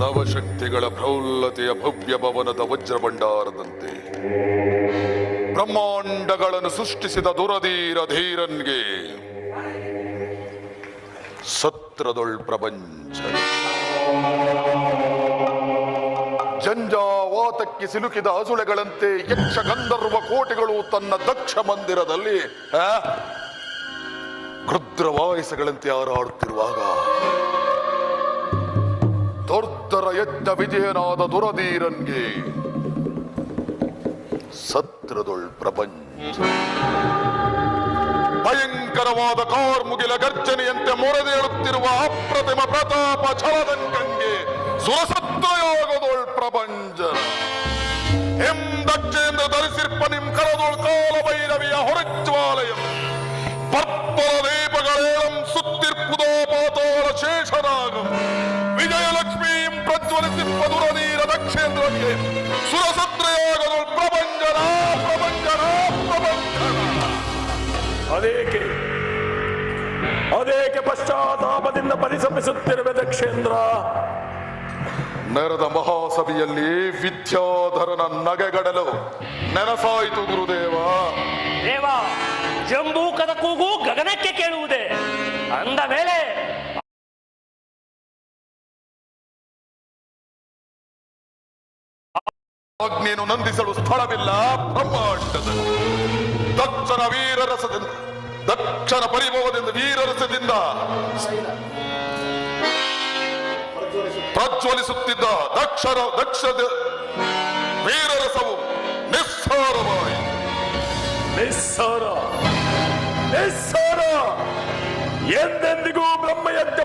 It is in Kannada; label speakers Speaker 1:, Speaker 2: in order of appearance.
Speaker 1: ನವಶಕ್ತಿಗಳ ಪ್ರೌಲ್ಲತೆಯ ಭವ್ಯ ಭವನದ ವಜ್ರ ಭಂಡಾರದಂತೆ ಬ್ರಹ್ಮಾಂಡಗಳನ್ನು ಸೃಷ್ಟಿಸಿದ ದುರಧೀರ ಧೀರನ್ಗೆ ಸತ್ರದೊಳ್ ಪ್ರಪಂಚ. ಜಂಜಾವಾತಕ್ಕೆ ಸಿಲುಕಿದ ಹಸುಳೆಗಳಂತೆ ಯಕ್ಷ ಗಂಧರ್ವ ಕೋಟಿಗಳು ತನ್ನ ದಕ್ಷ ಮಂದಿರದಲ್ಲಿ ರುದ್ರ ವಾಯಸಗಳಂತೆ ಹಾರಾಡುತ್ತಿರುವಾಗ ದುರ್ಧರ ಯಜ್ಞ ವಿಜಯನಾದ ದುರಧೀರನ್ಗೆ ಸತ್ರದೊಳ್ ಪ್ರಪಂಚ. ಭಯಂಕರವಾದ ಕಾರ್ಮುಗಿಲ ಗರ್ಜನೆಯಂತೆ ಮೊರೆದೇಳುತ್ತಿರುವ ಅಪ್ರತಿಮ ಪ್ರತಾಪ ಛಲದಂಗಂಗೆ ಸುರಸತ್ತಯೋಗದೊಳ್ ಪ್ರಪಂಚ. ಎಂ ಧರಿಸಿರ್ಪ ನಿಮ್ ಕರದೊಳ್ ಕಾಲ ಸುತ್ತಿರ್ಪುದೋ ಪಾತಾಳ ವಿಜಯಲಕ್ಷ್ಮೀ ವಿಜಯಲಕ್ಷ್ಮೀಂ ಮಧುರ ನೀರ ದಕ್ಷೇಂದ್ರನಿಗೆ ಸುರಸತ್ರಯಾಗದೊಳ್ ಪ್ರಪಂಚನ ಪ್ರಪಂಚನ ಪ್ರಪಂಚನ
Speaker 2: ಅದೇಕೆ? ಅದೇಕೆ ಪಶ್ಚಾತ್ತಾಪದಿಂದ ಪರಿಸಮಿಸುತ್ತಿರುವ ದಕ್ಷೇಂದ್ರ
Speaker 1: ನೆರೆದ ಮಹಾಸಭೆಯಲ್ಲಿ ವಿದ್ಯಾಧರನ ನಗೆಗಡಲು ನೆನಸಾಯಿತು ಗುರುದೇವ.
Speaker 3: ದೇವ ಜಂಬೂಕದ ಕೂಗು ಗಗನಕ್ಕೆ ಕೇಳುವುದೇ? ಅಂದ ಮೇಲೆ
Speaker 1: ಅಗ್ನಿಯನ್ನು ನಂದಿಸಲು ಸ್ಥಳವಿಲ್ಲ ಬ್ರಹ್ಮಾಂಡದ. ದಕ್ಷನ ವೀರರಸದಿಂದ ದಕ್ಷನ ಪರಿಭವದಿಂದ ವೀರರಸದಿಂದ ಪ್ರಜ್ವಲಿಸುತ್ತಿದ್ದ ದಕ್ಷರ ದಕ್ಷದ ವೀರರಸವು ನಿಸ್ಸಾರವಾಯಿತು.
Speaker 2: ನಿಸ್ಸಾರ ನಿಸ್ಸಾರ. ఎందెందుకు బ్రహ్మ యజ్ఞ